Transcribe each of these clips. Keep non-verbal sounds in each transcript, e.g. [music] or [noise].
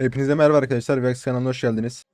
Hepinize merhaba arkadaşlar. Vex kanalına hoş geldiniz.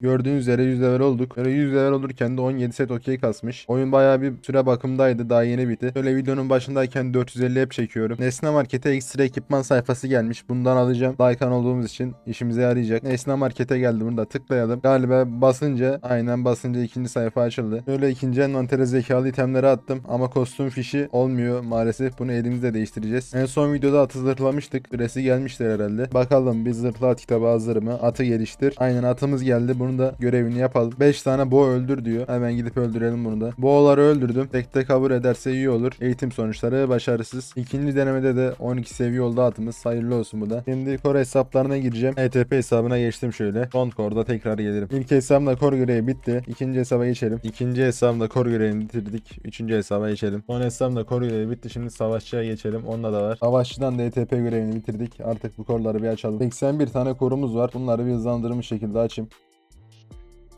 Gördüğünüz üzere 100 level olduk. Böyle 100 level olurken de 17 set okey kasmış. Oyun bayağı bir süre bakımdaydı. Daha yeni bitti. Böyle videonun başındayken 450 hep çekiyorum. Nesne Market'e ekstra ekipman sayfası gelmiş. Bundan alacağım. Daykan olduğumuz için işimize yarayacak. Nesne Market'e geldi. Bunu da tıklayalım. Galiba basınca aynen basınca ikinci sayfa açıldı. Böyle ikinci envantere zekalı itemleri attım. Ama kostüm fişi olmuyor maalesef. Bunu elimizde değiştireceğiz. En son videoda atı zırhlamıştık. Süresi gelmiştir herhalde. Bakalım bir zırhlı at kitabı hazır mı? Atı geliştir. Aynen atımız geldi. Bunun da görevini yapalım. 5 tane boğa öldür diyor. Hemen gidip öldürelim bunu da. Boğaları öldürdüm. Tek tek kabul ederse iyi olur. Eğitim sonuçları başarısız. İkinci denemede de 12 seviye oldu atımız. Hayırlı olsun bu da. Şimdi core hesaplarına gireceğim. ETP hesabına geçtim şöyle. Son core'da tekrar gelirim. İlk hesabımda core görevi bitti. İkinci hesaba geçelim. İkinci hesabımda core görevini bitirdik. Üçüncü hesaba geçelim. Son hesabımda core görevi bitti. Şimdi savaşçıya geçelim. Onda da var. Savaşçıdan da ETP görevini bitirdik. Artık bu kore'ları bir açalım. 81 tane korumuz var. Bunları bir hızlandırılmış şekilde açayım.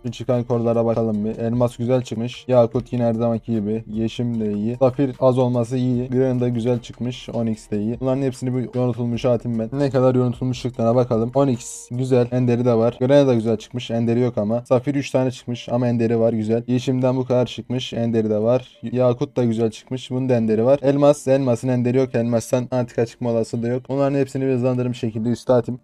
Şu çıkan korlara bakalım bir. Elmas güzel çıkmış. Yakut yine her zamanki gibi. Yeşim de iyi. Safir az olması iyi. Gren de güzel çıkmış. Onyx de iyi. Bunların hepsini bir yonutulmuş atayım ben. Ne kadar yonutulmuşluklarına bakalım. Onyx güzel. Enderi de var. Gren de güzel çıkmış. Enderi yok ama. Safir 3 tane çıkmış ama enderi var güzel. Yeşimden bu kadar çıkmış. Enderi de var. Yakut da güzel çıkmış. Bunun da enderi var. Elmas. Elmasın enderi yok. Elmastan antika çıkma olasılığı yok. Bunların hepsini bir hızlandırmış şekilde üste atayım.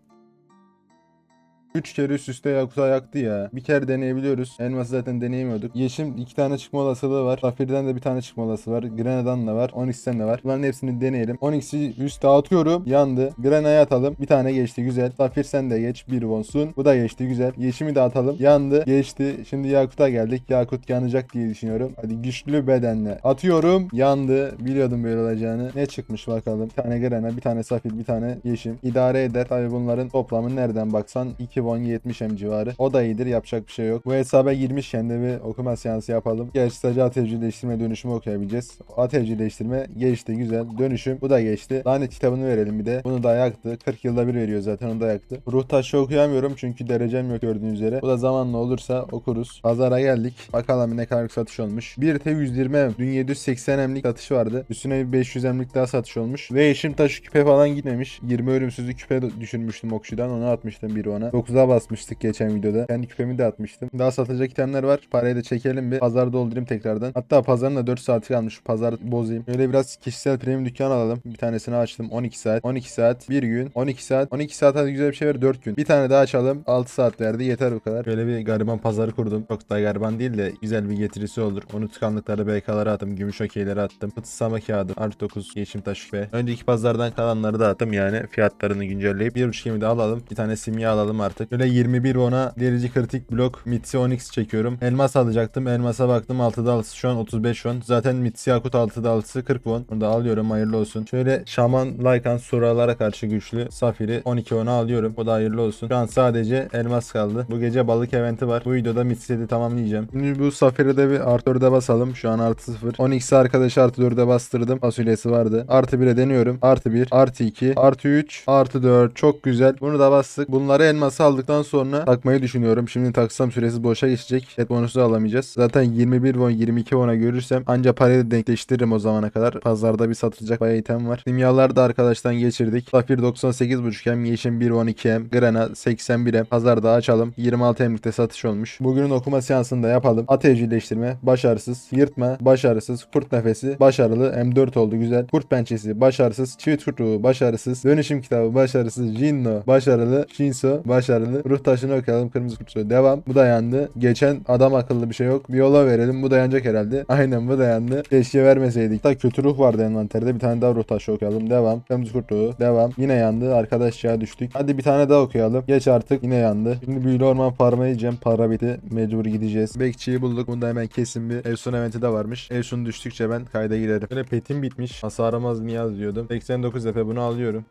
3 kere üst üste Yakut'a yaktı ya. Bir kere deneyebiliyoruz. Elması zaten deneyemiyorduk. Yeşim 2 tane çıkma olasılığı var. Safir'den de bir tane çıkma olasılığı var. Grena'dan da var. Onyx'ten de var. Bunların hepsini deneyelim. Onyx'i üste atıyorum. Yandı. Grena'ya atalım. Bir tane geçti. Güzel. Safir sen de geç. Bir bonsun. Bu da geçti. Güzel. Yeşim'i de atalım. Yandı. Geçti. Şimdi Yakut'a geldik. Yakut yanacak diye düşünüyorum. Hadi güçlü bedenle. Atıyorum. Yandı. Biliyordum böyle olacağını. Ne çıkmış bakalım. Bir tane Grena, bir tane Safir, bir tane Yeşim. İdare eder. Tabi bunların toplamı nereden baksan 2 won 70 hem civarı. O da iyidir. Yapacak bir şey yok. Bu hesaba girmişken de bir okuma seansı yapalım. Gerçi sadece at evcilleştirme dönüşümü okuyabileceğiz. At evcilleştirme geçti. Güzel. Dönüşüm. Bu da geçti. Lanet kitabını verelim bir de. Bunu da yaktı. 40 yılda bir veriyor zaten. Onu da yaktı. Ruh taşı okuyamıyorum çünkü derecem yok gördüğünüz üzere. Bu da zamanla olursa okuruz. Pazara geldik. Bakalım ne kadar satış olmuş. Bir te 120 em. Dün 780 emlik satış vardı. Üstüne bir 500 emlik daha satış olmuş. Ve eşim taşı küpe falan gitmemiş. 20 ölümsüzlük küpe düşürmüştüm okçudan. Onu atmıştım biri ona. 9'a basmıştık geçen videoda. Kendi küpemi de atmıştım. Daha satacak itemler var. Parayı da çekelim bir. Pazar doldurayım tekrardan. Hatta pazarın da 4 saati kalmış. Pazar bozayım. Böyle biraz kişisel premium dükkan alalım. Bir tanesini açtım. 12 saat. 12 saat. 1 gün. 12 saat. 12 saat hadi güzel bir şey ver. 4 gün. Bir tane daha açalım. 6 saat verdi. Yeter bu kadar. Böyle bir gariban pazarı kurdum. Çok da gariban değil de güzel bir getirisi olur. Unutkanlıkları BK'lara attım. Gümüş okeyleri attım. Fıtıslama kağıdı. Artı 9 yeşim taşı ve önceki pazardan kalanları da attım yani fiyatlarını güncelleyip 1.5 gemi de alalım. Bir tane simya alalım artık. Böyle 21 ona derici kritik blok Mitsi Onyx çekiyorum. Elmas alacaktım. Elmasa baktım 6'da 6'sı şu an 35 won. Zaten Mitsi Yakut 6'da 6'sı 40 won. Bunu da alıyorum hayırlı olsun. Şöyle Şaman Lycan sorulara karşı güçlü Safir'i 12 won'a alıyorum. Bu da hayırlı olsun. Şu an sadece elmas kaldı. Bu gece balık eventi var. Bu videoda Mitsi'yi tamamlayacağım. Şimdi bu Safir'i de bir artı 4'e basalım. Şu an artı 0. Onyx'i arkadaşı artı 4'e bastırdım. Fasulyesi vardı. Artı 1'e deniyorum. Artı 1, artı 2, artı 3, artı 4. Çok güzel. Bunu da bastık. Bunları elması aldıktan sonra takmayı düşünüyorum. Şimdi taksam süresi boşa geçecek. Set bonusu alamayacağız. Zaten 21 won 22 won'a görürsem anca parayı da denkleştiririm o zamana kadar. Pazarda bir satılacak bayağı item var. Simyalar da arkadaştan geçirdik. Safir 98.5 hem Yeşim 1 12 hem Grena 81 hem Pazarda açalım. 26 hemlikte satış olmuş. Bugünün okuma seansını da yapalım. At evcilleştirme başarısız. Yırtma başarısız. Kurt nefesi başarılı. M4 oldu güzel. Kurt pençesi başarısız. Çift kurtuğu başarısız. Dönüşüm kitabı başarısız. Jinno başarılı. Shinso başarılı. Ruh taşını okuyalım. Kırmızı kutusu devam. Bu da yandı. Geçen adam akıllı bir şey yok. Bir yola verelim. Bu da yanacak herhalde. [laughs] Aynen bu da yandı. Keşke vermeseydik. Da kötü ruh vardı envanterde. Bir tane daha ruh taşı okuyalım. Devam. Kırmızı kurtuğu. Devam. Yine yandı. Arkadaşça düştük. Hadi bir tane daha okuyalım. Geç artık. Yine yandı. Şimdi büyülü orman farma yiyeceğim. Para bitti. Mecbur gideceğiz. Bekçiyi bulduk. Bunda hemen kesin bir Evsun eventi de varmış. Evsun düştükçe ben kayda girerim. Böyle petim bitmiş. Hasarım az niyaz diyordum. 89 efe bunu alıyorum.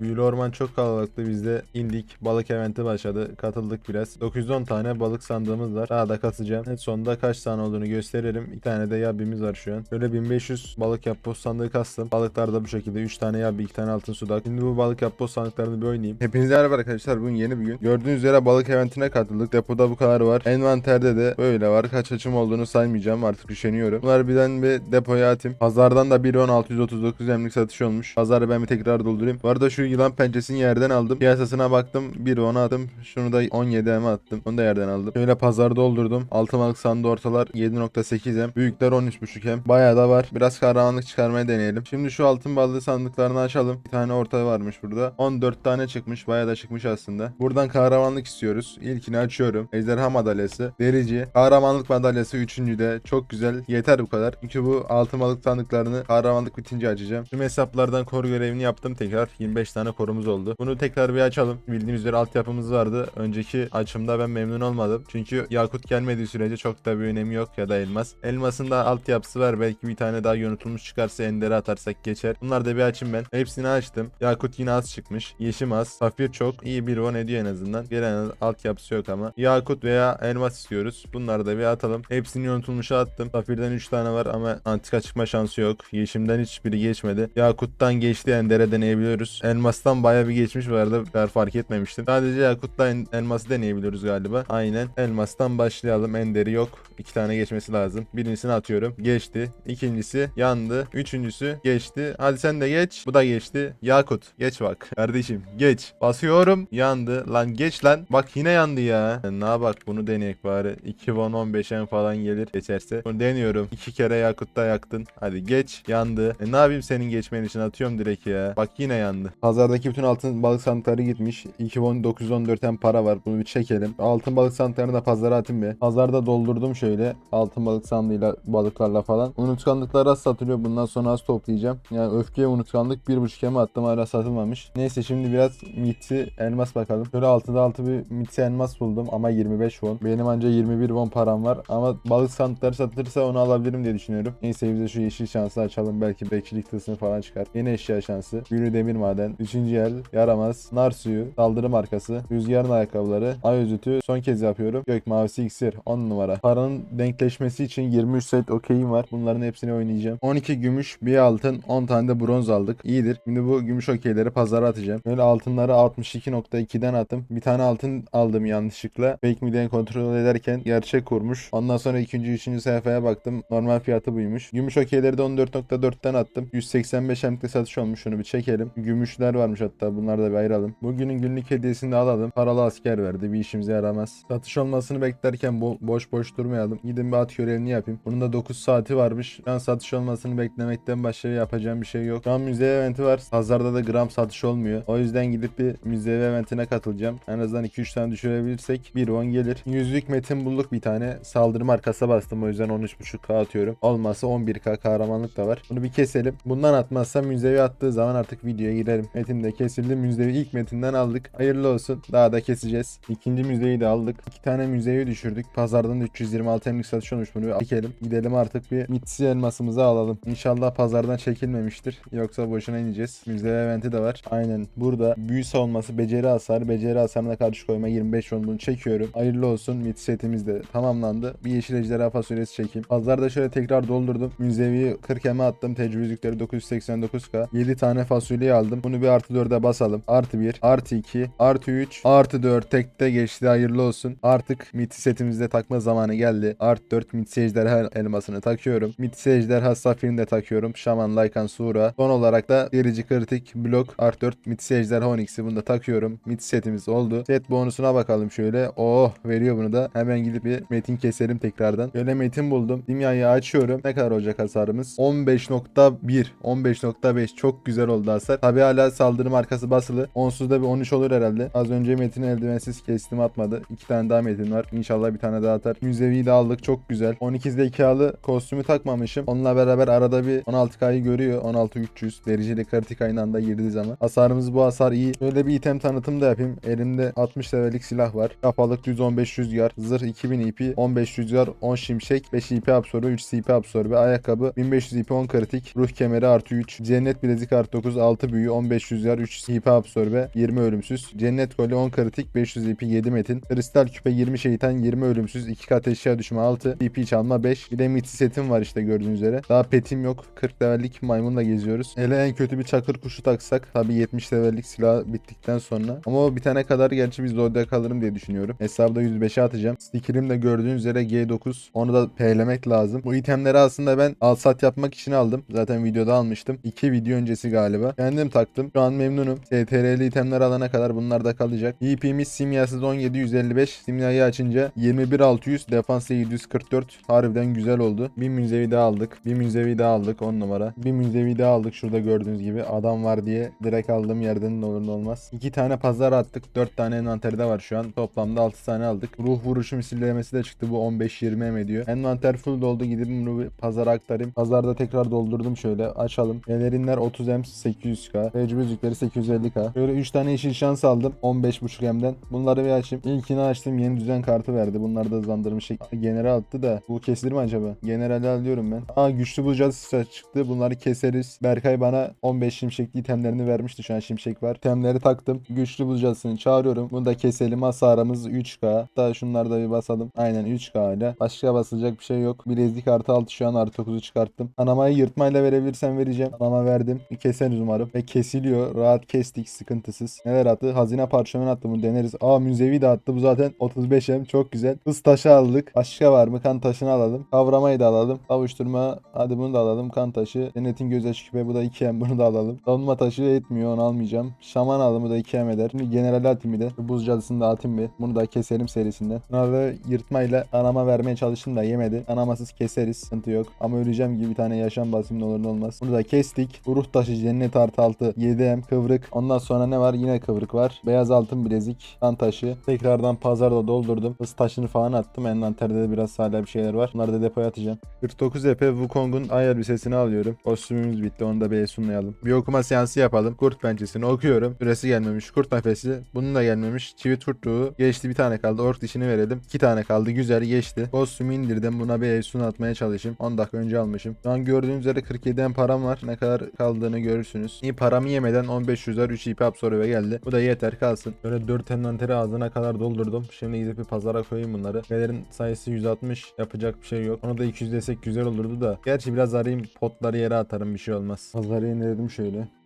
Büyülü orman çok kalabalıktı. Biz de indik. Balık eventi başladı. Katıldık biraz. 910 tane balık sandığımız var. Daha da kasacağım. En sonunda kaç tane olduğunu gösteririm. Bir tane de yabbimiz var şu an. Böyle 1500 balık yapboz sandığı kastım. Balıklar da bu şekilde. 3 tane yabbi, 2 tane altın sudak. Şimdi bu balık yapboz sandıklarını bir oynayayım. Hepinize merhaba arkadaşlar. Bugün yeni bir gün. Gördüğünüz üzere balık eventine katıldık. Depoda bu kadar var. Envanterde de böyle var. Kaç açım olduğunu saymayacağım. Artık üşeniyorum. Bunları birden bir depoya atayım. Pazardan da 1.1639 emlik satış olmuş. Pazarı ben bir tekrar doldurayım. Bu arada şu yılan pençesini yerden aldım. Piyasasına baktım. 1.10 attım. Şunu da 17 em attım. Onu da yerden aldım. Şöyle pazar doldurdum. Altı balık sandığı ortalar 7.8 em. Büyükler 13.5 em. Bayağı da var. Biraz kahramanlık çıkarmaya deneyelim. Şimdi şu altın balığı sandıklarını açalım. Bir tane orta varmış burada. 14 tane çıkmış. Bayağı da çıkmış aslında. Buradan kahramanlık istiyoruz. İlkini açıyorum. Ejderha madalyası. Derici. Kahramanlık madalyası 3. de. Çok güzel. Yeter bu kadar. Çünkü bu altın balık sandıklarını kahramanlık bitince açacağım. Tüm hesaplardan koru görevini yaptım tekrar. 25 tane korumuz oldu. Bunu tekrar bir açalım. Bildiğimiz üzere altyapımız vardı. Önceki açımda ben memnun olmadım. Çünkü yakut gelmediği sürece çok da bir önemi yok ya da elmas. Elmasın da altyapısı var. Belki bir tane daha yönetılmiş çıkarsa endere atarsak geçer. Bunlar da bir açayım ben. Hepsini açtım. Yakut yine az çıkmış. Yeşim az. Safir çok. iyi bir on ediyor en azından. Gelen altyapısı yok ama. Yakut veya elmas istiyoruz. Bunları da bir atalım. Hepsini yönetılmişe attım. Safirden 3 tane var ama antika çıkma şansı yok. Yeşimden hiçbiri geçmedi. Yakut'tan geçti Ender'e deneyebiliyoruz. Elmas'tan baya bir geçmiş arada. Ben fark etmemiştim. Sadece Yakut'la en- Elmas'ı deneyebiliyoruz galiba. Aynen. Elmas'tan başlayalım. Ender'i yok. İki tane geçmesi lazım. Birincisini atıyorum. Geçti. İkincisi yandı. Üçüncüsü geçti. Hadi sen de geç. Bu da geçti. Yakut. Geç bak. Kardeşim geç. Basıyorum. Yandı. Lan geç lan. Bak yine yandı ya. Ne bak bunu deneyek bari. 2 won 15 en falan gelir geçerse. Bunu deniyorum. İki kere Yakut'ta yaktın. Hadi geç. Yandı. E ne yapayım senin geçmen için atıyorum direkt ya. Bak yine yandı. Pazardaki bütün altın balık sandıkları gitmiş. 2 won 914 en para var. Bunu bir çekelim. Altın balık sandıklarını da pazara atayım bir. Pazarda doldurdum şöyle. Altın balık sandığıyla balıklarla falan. Unutkanlıklar az satılıyor. Bundan sonra az toplayacağım. Yani öfkeye unutkanlık 1.5 eme attım hala satılmamış. Neyse şimdi biraz mitsi elmas bakalım. Şöyle 6'da 6 bir mitsi elmas buldum ama 25 won. Benim anca 21 won param var ama balık sandıkları satılırsa onu alabilirim diye düşünüyorum. Neyse bize şu yeşil şansı açalım. Belki bekçilik tılsımı falan çıkar. Yeni eşya şansı. Gülü demir maden. Üçüncü el. Yaramaz. Nar suyu. Saldırı markası. Rüzgarın ayakkabıları. Ay özütü. Son kez yapıyorum. Gök mavisi iksir. 10 numara. Paranın denkleşmesi için 23 set okeyim var. Bunların hepsini oynayacağım. 12 gümüş, bir altın, 10 tane de bronz aldık. İyidir. Şimdi bu gümüş okeyleri pazara atacağım. Böyle altınları 62.2'den attım. Bir tane altın aldım yanlışlıkla. Fake midden kontrol ederken gerçek kurmuş. Ondan sonra ikinci, üçüncü sayfaya baktım. Normal fiyatı buymuş. Gümüş okeyleri de 14.4'ten attım. 185 emekli satış olmuş. Şunu bir çekelim. Gümüşler varmış hatta. Bunları da bir ayıralım. Bugünün günlük hediyesini alalım. Paralı asker verdi. Bir işimize yaramaz. Satış olmasını beklerken bo- boş boş durmayalım. Gidin bir at görevini yapayım. Bunun da 9 saati varmış. An satış olmasını beklemekten başka yapacağım bir şey yok. Şu an müze eventi var. Pazarda da gram satış olmuyor. O yüzden gidip bir müze eventine katılacağım. En azından 2-3 tane düşürebilirsek 1-10 gelir. Yüzlük metin bulduk bir tane. Saldırı markası bastım. O yüzden 13.5k atıyorum. Olmazsa 11k kahramanlık da var. Bunu bir keselim. Bundan atmazsa müzevi attığı zaman artık videoya girerim. Metin de kesildi. Müzevi ilk metinden aldık. Hayırlı olsun. Daha da keseceğiz. İkinci müzeyi de aldık. İki tane müzeyi düşürdük. Pazardan da 326 emlik satış olmuş bunu çekelim. Gidelim artık bir mitsi elmasımızı alalım. İnşallah pazardan çekilmemiştir. Yoksa boşuna ineceğiz. Müze eventi de var. Aynen. Burada büyü savunması, beceri hasar, beceri hasarına karşı koyma 25 onu bunu çekiyorum. Hayırlı olsun. Mit setimiz de tamamlandı. Bir yeşil ejderha fasulyesi çekeyim. Pazarda şöyle tekrar doldurdum. Müzevi 40 eme attım. Tecrübe yüzükleri 989k. 7 tane fasulye aldım. Bunu bir artı 4'e basalım. Artı 1, artı 2, artı 3, artı 4 tekte geçti. Hayırlı olsun. Artık miti setimizde takma zamanı geldi. Artı 4 miti ejderha elmasını takıyorum. Miti ejderha safirini de takıyorum. Şaman, Lycan, Sura. Son olarak da derici kritik blok artı 4 miti ejderha 12'si bunu da takıyorum. Miti setimiz oldu. Set bonusuna bakalım şöyle. Oh veriyor bunu da. Hemen gidip bir metin keselim tekrardan. Şöyle metin buldum. Dimyayı açıyorum. Ne kadar olacak hasarımız? 15.1 15.5 çok güzel oldu hasar. Tabi hala saldırı markası basılı. Onsuz da bir 13 olur herhalde. Az önce metini eldivensiz kestim atmadı. İki tane daha metin var. İnşallah bir tane daha atar. Müzevi de aldık çok güzel. 12 zekalı kostümü takmamışım. Onunla beraber arada bir 16K'yı görüyor. 16300 dereceli kritik aynı anda girdiği zaman. Hasarımız bu hasar iyi. Şöyle bir item tanıtım da yapayım. Elimde 60 levellik silah var. Kafalık 115 rüzgar. Zırh 2000 IP. 15 rüzgar 10 şimşek. 5 IP absorbe 3 CP absorbe. Ayakkabı 1500 IP 10 kritik. Ruh kemeri artı 3. Cennet bilezik artı 9. 6 büyü 15 500 yer 3 HP absorbe 20 ölümsüz. Cennet golü 10 kritik 500 EP 7 metin. Kristal küpe 20 şeytan 20 ölümsüz 2 kat eşya düşme 6 EP çalma 5. Bir de miti setim var işte gördüğünüz üzere. Daha petim yok. 40 levellik maymunla geziyoruz. Ele en kötü bir çakır kuşu taksak. Tabi 70 levellik silah bittikten sonra. Ama o bitene kadar gerçi biz Zodiac alırım diye düşünüyorum. Hesabda 105'e atacağım. Sticker'im de gördüğünüz üzere G9. Onu da peylemek lazım. Bu itemleri aslında ben al sat yapmak için aldım. Zaten videoda almıştım. 2 video öncesi galiba. Kendim taktım. Şu an memnunum. STR'li itemler alana kadar bunlar da kalacak. EP'miz simyasız 17155. Simyayı açınca 21600. Defansı 744. Harbiden güzel oldu. Bir münzevi daha aldık. Bir münzevi daha aldık 10 numara. Bir münzevi daha aldık şurada gördüğünüz gibi. Adam var diye direkt aldığım yerden ne olur ne olmaz. 2 tane pazar attık. 4 tane envanterde var şu an. Toplamda 6 tane aldık. Ruh vuruşu misillemesi de çıktı. Bu 15-20 em ediyor. Envanter full doldu. Gidip bunu pazara aktarayım. Pazarda tekrar doldurdum şöyle. Açalım. Pelerinler 30 m 800k. Tecrübe yüzükleri 850k. Böyle 3 tane yeşil şans aldım. 15.5 m'den. Bunları bir açayım. İlkini açtım. Yeni düzen kartı verdi. Bunları da hızlandırmış. General attı da. Bu kesilir mi acaba? Generali alıyorum ben. Aa güçlü bulacağız çıktı. Bunları keseriz. Berkay bana 15 şimşekli itemlerini vermişti. Şu an şimşek var. İtemleri taktım. Güçlü bulacağızını çağırıyorum. Bunu da keselim. Hasarımız 3k. Hatta şunları da bir basalım. Aynen 3k ile. Başka basılacak bir şey yok. Bilezik artı 6 şu an artı 9'u çıkarttım. Anamayı yırtmayla verebilirsem vereceğim. Anama verdim. Keseriz umarım. Ve kesiliyor. Rahat kestik sıkıntısız. Neler attı? Hazine parşömen attı bunu deneriz. Aa münzevi de attı. Bu zaten 35M. Çok güzel. Hız taşı aldık. Başka var mı? Kan taşını alalım. Kavramayı da alalım. Kavuşturma. Hadi bunu da alalım. Kan taşı. Cennetin göz açı küpe. Bu da 2M. Bunu da alalım. Savunma taşı etmiyor. Onu almayacağım. Şaman aldım. Bu da 2M eder. Şimdi general atayım bir de. Buz cadısını da atayım bir. Bunu da keselim serisinden. Bunları yırtmayla anama vermeye çalıştım da yemedi. Anamasız keseriz. Sıkıntı yok. Ama öleceğim gibi bir tane yaşam basayım ne olur ne olmaz. Bunu da kestik. Ruh taşı cennet artı altı 7M kıvrık. Ondan sonra ne var? Yine kıvrık var. Beyaz altın bilezik. Kan taşı. Tekrardan pazarda doldurdum. Hız taşını falan attım. Envanterde de biraz hala bir şeyler var. Bunları da depoya atacağım. 49 EP Wukong'un ay elbisesini alıyorum. Kostümümüz bitti. Onu da bir sunlayalım. Bir okuma seansı yapalım. Kurt pençesini okuyorum. Süresi gelmemiş. Kurt nefesi. Bunun da gelmemiş. Çivit kurtluğu. Geçti bir tane kaldı. Ork dişini verelim. İki tane kaldı. Güzel geçti. Kostümü indirdim. Buna bir Efsun atmaya çalışayım. 10 dakika önce almışım. Şu an gördüğünüz üzere 47'den param var. Ne kadar kaldığını görürsünüz. İyi paramı yemeden 1500'ler 3 IP absorbe geldi. Bu da yeter kalsın. Böyle 4 envanteri ağzına kadar doldurdum. Şimdi gidip bir pazara koyayım bunları. Nelerin sayısı 160. Yapacak bir şey yok. Onu da 200 desek güzel olurdu da. Gerçi biraz arayayım potları yere atarım bir şey olmaz. Pazarı yeniledim şöyle.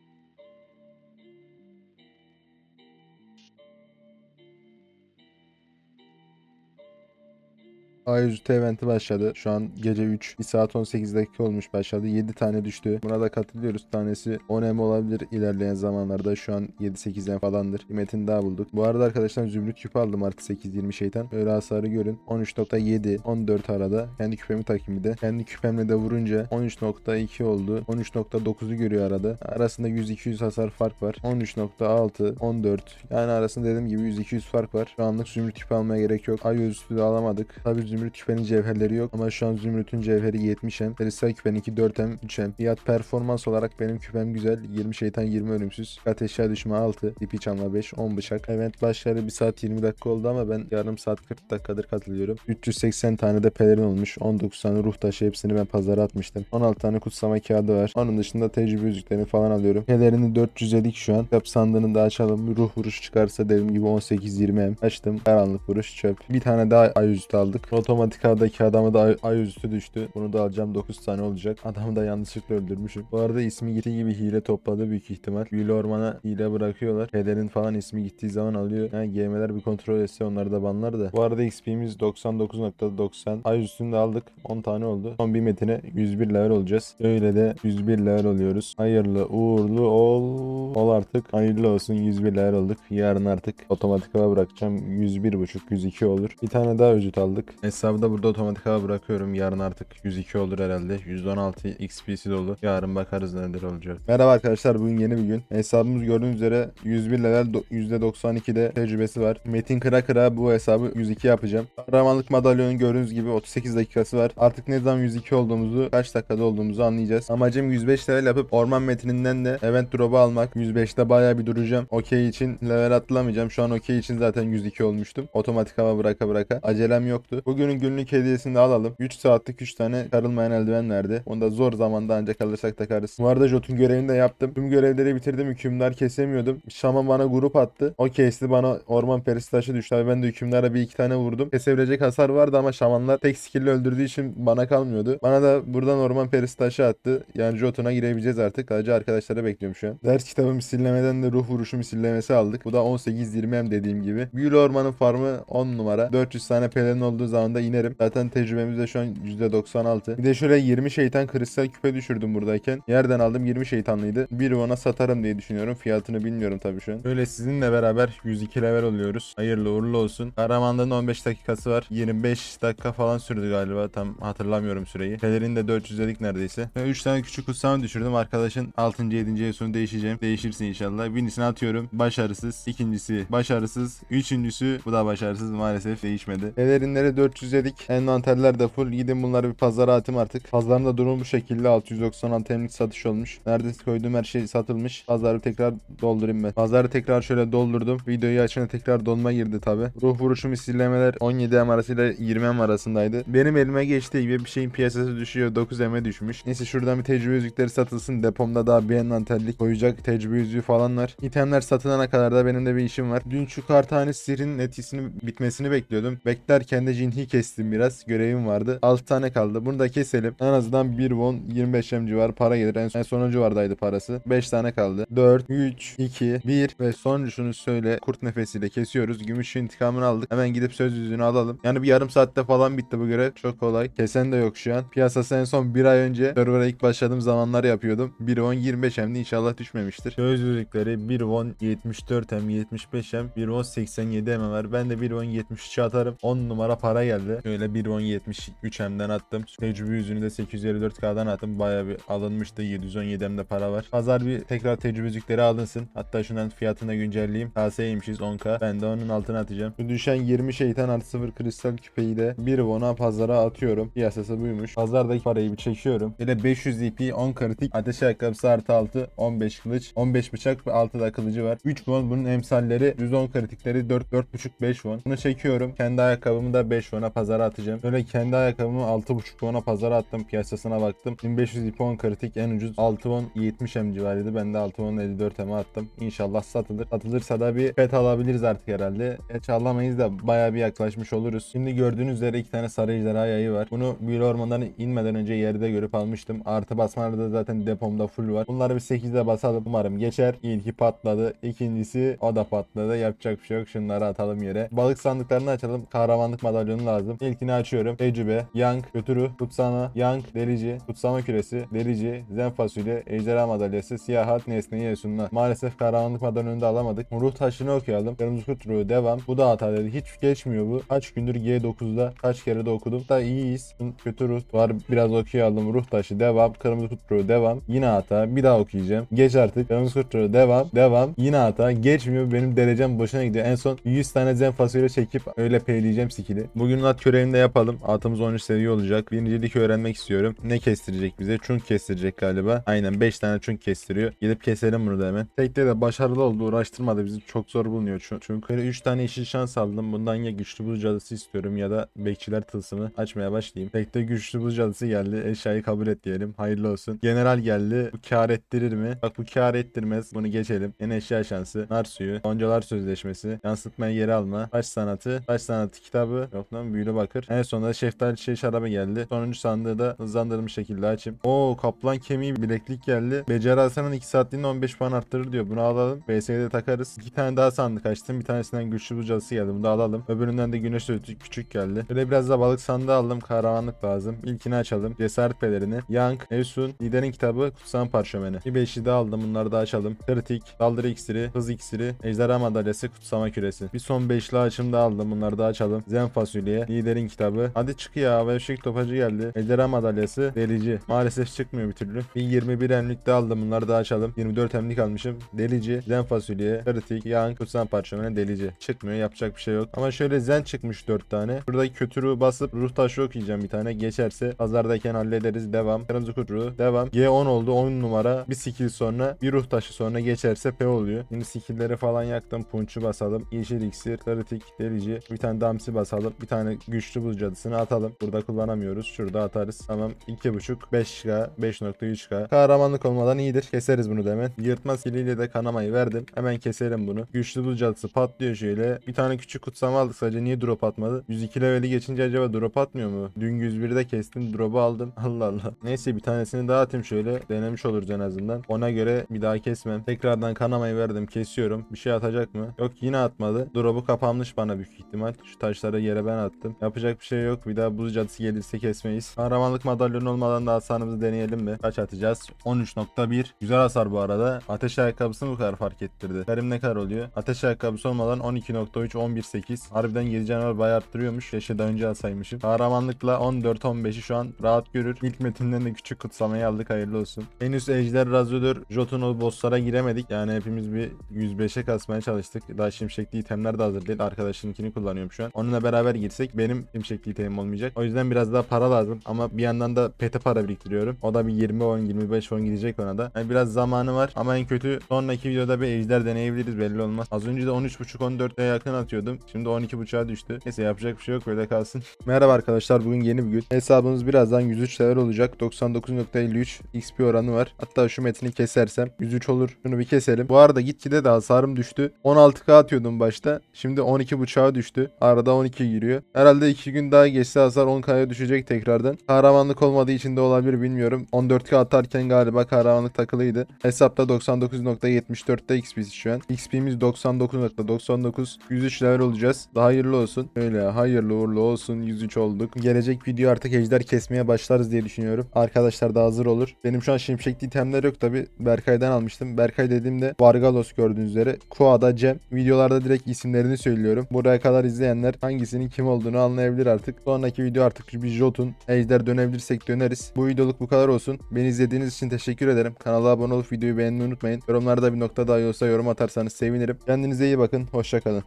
A100 eventi başladı. Şu an gece 3. 1 saat 18 dakika olmuş başladı. 7 tane düştü. Buna da katılıyoruz. Tanesi 10 M olabilir ilerleyen zamanlarda. Şu an 7-8 M falandır. Bir metin daha bulduk. Bu arada arkadaşlar zümrüt küpü aldım artı 8-20 şeytan. Böyle hasarı görün. 13.7 14 arada. Kendi küpemi takayım bir de. Kendi küpemle de vurunca 13.2 oldu. 13.9'u görüyor arada. Arasında 100-200 hasar fark var. 13.6 14 yani arasında dediğim gibi 100-200 fark var. Şu anlık zümrüt küpü almaya gerek yok. Ay üstü de alamadık. Tabi Zümrüt küpenin cevherleri yok ama şu an Zümrüt'ün cevheri 70M. Kristal küpeninki 4M 3M. Fiyat performans olarak benim küpem güzel. 20 şeytan 20 ölümsüz. Eşya düşme 6. Dipi çalma 5. 10 bıçak. Event başları 1 saat 20 dakika oldu ama ben yarım saat 40 dakikadır katılıyorum. 380 tane de pelerin olmuş. 19 tane ruh taşı hepsini ben pazara atmıştım. 16 tane kutsama kağıdı var. Onun dışında tecrübe yüzüklerini falan alıyorum. Pelerini 450 şu an. Kitap sandığını da açalım. Ruh vuruş çıkarsa dediğim gibi 18-20M. Açtım. Karanlık vuruş çöp. Bir tane daha ayüzüstü aldık. Otomatik ağdaki adamı da ay, ay düştü. Bunu da alacağım 9 tane olacak. Adamı da yanlışlıkla öldürmüşüm. Bu arada ismi gittiği gibi hile topladı büyük ihtimal. Büyülü ormana hile bırakıyorlar. Pederin falan ismi gittiği zaman alıyor. Yani GM'ler bir kontrol etse onları da banlar da. Bu arada XP'miz 99.90. Ay üstünde aldık. 10 tane oldu. Son bir metine 101 level olacağız. Öyle de 101 level oluyoruz. Hayırlı uğurlu ol. Ol artık. Hayırlı olsun 101 level olduk. Yarın artık otomatik hava bırakacağım. 101.5 102 olur. Bir tane daha özüt aldık. Hesabı da burada otomatik hava bırakıyorum. Yarın artık 102 olur herhalde. 116 XP'si de olur. Yarın bakarız neler olacak. Merhaba arkadaşlar bugün yeni bir gün. Hesabımız gördüğünüz üzere 101 level do- %92'de tecrübesi var. Metin kıra kıra bu hesabı 102 yapacağım. Kahramanlık madalyonun gördüğünüz gibi 38 dakikası var. Artık ne zaman 102 olduğumuzu, kaç dakikada olduğumuzu anlayacağız. Amacım 105 level yapıp orman metininden de event drop'u almak. 105'te bayağı bir duracağım. Okey için level atlamayacağım. Şu an okey için zaten 102 olmuştum. Otomatik hava bıraka bıraka. Acelem yoktu. Bugün Bugünün günlük hediyesini de alalım. 3 saatlik 3 tane karılmayan eldiven verdi. Onu da zor zamanda ancak alırsak takarız. Bu arada Jotun görevini de yaptım. Tüm görevleri bitirdim. Hükümdar kesemiyordum. Şaman bana grup attı. O kesti bana orman perisi taşı düştü. Abi ben de hükümdara bir iki tane vurdum. Kesebilecek hasar vardı ama şamanlar tek skill'le öldürdüğü için bana kalmıyordu. Bana da buradan orman perisi taşı attı. Yani Jotun'a girebileceğiz artık. Sadece arkadaşlara bekliyorum şu an. Ders kitabı misillemeden de ruh vuruşu misillemesi aldık. Bu da 18-20 dediğim gibi. Büyülü ormanın farmı 10 numara. 400 tane pelerin olduğu zaman da inerim. Zaten tecrübemiz de şu an %96. Bir de şöyle 20 şeytan kristal küpe düşürdüm buradayken. Yerden aldım 20 şeytanlıydı. Bir ona satarım diye düşünüyorum. Fiyatını bilmiyorum tabii şu an. Öyle sizinle beraber 102 level oluyoruz. Hayırlı uğurlu olsun. Kahramanlığın 15 dakikası var. 25 dakika falan sürdü galiba. Tam hatırlamıyorum süreyi. Pelerin de 400 dedik neredeyse. 3 tane küçük kutsam düşürdüm. Arkadaşın 6. 7. sonu değişeceğim. Değişirsin inşallah. Birincisini atıyorum. Başarısız. İkincisi başarısız. Üçüncüsü bu da başarısız. Maalesef değişmedi. Pelerinleri 400 dedik. Envanterler de full. Gidin bunları bir pazara atayım artık. Pazarın da durumu bu şekilde. 696 emlik satış olmuş. Neredeyse koyduğum her şey satılmış. Pazarı tekrar doldurayım ben. Pazarı tekrar şöyle doldurdum. Videoyu açınca tekrar dolma girdi tabi. Ruh vuruşu misillemeler 17 M arasıyla 20 M arasındaydı. Benim elime geçtiği gibi bir şeyin piyasası düşüyor. 9 M'e düşmüş. Neyse şuradan bir tecrübe yüzükleri satılsın. Depomda daha bir envanterlik koyacak tecrübe yüzüğü falan var. İtemler satılana kadar da benim de bir işim var. Dün şu kartane sihrin etkisini bitmesini bekliyordum. Beklerken de Jinhi kestim biraz. Görevim vardı. 6 tane kaldı. Bunu da keselim. En azından 1 won 25 M civarı para gelir. En, en sonuncu vardaydı parası. 5 tane kaldı. 4, 3, 2, 1 ve sonuncusunu söyle. Kurt nefesiyle kesiyoruz. Gümüş intikamını aldık. Hemen gidip söz yüzüğünü alalım. Yani bir yarım saatte falan bitti bu görev. Çok kolay. Kesen de yok şu an. Piyasası en son bir ay önce server'a ilk başladığım zamanlar yapıyordum. 1 won 25 hem de inşallah düşmemiştir. Söz yüzükleri 1 won 74 hem 75 hem 1 won 87 hem var. Ben de 1 won 73 atarım. 10 numara para geldi. Şöyle 1 won 73 hemden attım. Tecrübe yüzüğünü de 854k'dan attım. Baya bir alınmıştı. 717 hem de para var. Pazar bir tekrar tecrübe yüzükleri alınsın. Hatta şundan fiyatını güncelleyeyim. KS'ymişiz 10k. Ben de onun altına atacağım. Şu düşen 20 şeytan artı 0 kristal küpeyi de 1 won'a pazara atıyorum. Piyasası buymuş. Pazardaki parayı bir çekiyorum. De 500 EP 10 kritik. Ateş ayakkabısı artı 6 15 kılıç 15 bıçak ve 6 da kılıcı var. 3 won bunun emsalleri 110 kritikleri 4 4.5 5 won. Bunu çekiyorum. Kendi ayakkabımı da 5 won'a pazara atacağım. Böyle kendi ayakkabımı 6.5 won'a pazara attım. Piyasasına baktım. 1500 EP 10 kritik en ucuz 6 won 70 M civarıydı. Ben de 6 won 54 M'e attım. İnşallah satılır. Satılırsa da bir pet alabiliriz artık herhalde. Geç alamayız da bayağı bir yaklaşmış oluruz. Şimdi gördüğünüz üzere iki tane sarı ejderha yayı var. Bunu büyülü ormandan inmeden önce yerde görüp almıştım. Artı basmalarda da zaten depomda full var. Bunları bir 8'de basalım. Umarım geçer. İlki patladı. İkincisi o da patladı. Yapacak bir şey yok. Şunları atalım yere. Balık sandıklarını açalım. Kahramanlık madalyonu. İlkini açıyorum. Tecrübe, Yang, Götürü, Kutsama, Yang, Delici, Kutsama Küresi, Delici, Zen Fasulye, Ejderha Madalyası, Siyah Hat, Nesneyi Esunlar. Maalesef kahramanlık madalyonunu da alamadık. Ruh taşını okuyalım. Kırmızı kurt ruhu devam. Bu da hata dedi. Hiç geçmiyor bu. Kaç gündür G9'da kaç kere de okudum. Da iyiyiz. Kötü var. Biraz okuyalım. Ruh taşı devam. Kırmızı kurt ruhu devam. Yine hata. Bir daha okuyacağım. Geç artık. Kırmızı kurt ruhu devam. Devam. Yine hata. Geçmiyor. Benim derecem boşuna gidiyor. En son 100 tane zen fasulye çekip öyle peyleyeceğim skill'i. Bugün at görevini yapalım. Atımız 13 seviye olacak. Birincilik öğrenmek istiyorum. Ne kestirecek bize? Çunk kestirecek galiba. Aynen 5 tane çunk kestiriyor. Gidip keselim bunu da hemen. Tekte de başarılı oldu. Uğraştırmadı bizi. Çok zor bulunuyor çünkü. Böyle 3 tane yeşil şans aldım. Bundan ya güçlü buz cadısı istiyorum ya da bekçiler tılsımı açmaya başlayayım. Tekte güçlü buz cadısı geldi. Eşyayı kabul et diyelim. Hayırlı olsun. General geldi. Bu kar ettirir mi? Bak bu kar ettirmez. Bunu geçelim. En eşya şansı. Nar suyu. Goncalar sözleşmesi. Yansıtmaya geri alma. Taş sanatı. Taş sanatı kitabı. Yok lan büyülü bakır. En sonunda şeftali şey şarabı geldi. Sonuncu sandığı da hızlandırılmış şekilde açayım. Oo kaplan kemiği bileklik geldi. Beceri alsanın 2 saatliğinde 15 puan arttırır diyor. Bunu alalım. BS'de takarız. İki tane daha sandık açtım. Bir tanesinden güçlü buz cadısı geldi. Bunu da alalım. Öbüründen de güneş sözcük küçük geldi. Böyle biraz da balık sandığı aldım. Kahramanlık lazım. İlkini açalım. Cesaret pelerini. Yang, Efsun, liderin kitabı, kutsal parşömeni. Bir beşli de aldım. Bunları da açalım. Kritik, saldırı iksiri, hız iksiri, ejderha madalyası, kutsama küresi. Bir son beşli açım da aldım. Bunları da açalım. Zen fasulye, liderin kitabı. Hadi çık ya. Vevşik topacı geldi. Ejderha madalyası, delici. Maalesef çıkmıyor bir türlü. Bir 21 emlik de aldım. Bunları da açalım. 24 emlik almışım. Delici, zen fasulye, kritik, yang, kutsal parşömeni, delici. Çıkmıyor. Yapacak bir şey yok. Ama şöyle zen çıkmış 4 tane. Şurada kötü ruh basıp ruh taşı okuyacağım bir tane. Geçerse pazardayken hallederiz. Devam. Kırmızı kurt ruhu. Devam. G10 oldu. 10 numara. Bir skill sonra bir ruh taşı sonra geçerse P oluyor. Şimdi skillleri falan yaktım. Punçu basalım. Yeşil iksir, kritik, delici. Bir tane damsi basalım. Bir tane güçlü buz cadısını atalım. Burada kullanamıyoruz. Şurada atarız. Tamam 2.5 5K 5.3K. Kahramanlık olmadan iyidir. Keseriz bunu da hemen. Yırtma skilliyle de kanamayı verdim. Hemen keselim bunu. Güçlü buz cadısı patlıyor şöyle. Bir tane küçük kutsama aldık sadece. Niye drop atmadı? 102 leveli geçince acaba drop atmıyor mu? Dün 101'de kestim. Drop'u aldım. [laughs] Allah Allah. Neyse bir tanesini daha atayım şöyle. Denemiş oluruz en azından. Ona göre bir daha kesmem. Tekrardan kanamayı verdim. Kesiyorum. Bir şey atacak mı? Yok yine atmadı. Drop'u kapanmış bana büyük ihtimal. Şu taşları yere ben attım. Yapacak bir şey yok. Bir daha buz cadısı gelirse kesmeyiz. Kahramanlık madalyonu olmadan da hasarımızı deneyelim mi? Kaç atacağız? 13.1. Güzel hasar bu arada. Ateş ayakkabısı mı bu kadar fark ettirdi? Karim ne kadar oluyor? Ateş ayakkabısı olmadan 12.3 11.8. Harbiden 7 canavar bayağı arttırıyormuş. Keşke daha önce alsaymışım. Kahramanlıkla 14-15'i şu an rahat görür. İlk metinden de küçük kutsamayı aldık. Hayırlı olsun. Henüz Ejder, Razodor, Jotun o bosslara giremedik. Yani hepimiz bir 105'e kasmaya çalıştık. Daha şimşekli itemler de hazır değil. Arkadaşınkini kullanıyorum şu an. Onunla beraber girsek benim şimşekli itemim olmayacak. O yüzden biraz daha para lazım. Ama bir yandan da pete para biriktiriyorum. O da bir 20 10 25 10 gidecek ona da. Yani biraz zamanı var. Ama en kötü sonraki videoda bir ejder deneyebiliriz belli olmaz. Az önce de 13.5 14'e yakın atıyordum. Şimdi 12.5'a düştü. Neyse yapacak bir şey yok böyle kalsın. Merhaba arkadaşlar bugün yeni bir gün. Hesabımız birazdan 103 level olacak. 99.53 XP oranı var. Hatta şu metini kesersem 103 olur. Şunu bir keselim. Bu arada gitgide de hasarım düştü. 16k atıyordum başta. Şimdi 12.5'a düştü. Arada 12 giriyor. Herhalde 2 gün daha geçse hasar 10k'ya düşecek tekrardan. Kahramanlık olmadığı için de olabilir bilmiyorum. 14k atarken galiba kahramanlık takılıydı. Hesapta 99.74'te XP'si şu an. XP'miz 99.99. 103 level olacağız. Daha hayırlı olsun. Öyle hayırlı uğurlu olsun. 103 olduk. Gelecek video artık ejder kesmeye başlarız diye düşünüyorum. Arkadaşlar da hazır olur. Benim şu an şimşekli itemler yok tabi. Berkay'dan almıştım. Berkay dediğimde Vargalos gördüğünüz üzere. Kuada Cem. Videolarda direkt isimlerini söylüyorum. Buraya kadar izleyenler hangisinin kim olduğunu anlayabilir artık. Sonraki video artık bir Jotun. Ejder dönebilirsek döneriz. Bu videoluk bu kadar olsun. Beni izlediğiniz için teşekkür ederim. Kanala abone olup videoyu beğenmeyi unutmayın. Yorumlarda bir nokta daha olsa yorum atarsanız sevinirim. Kendinize iyi bakın. Hoşçakalın.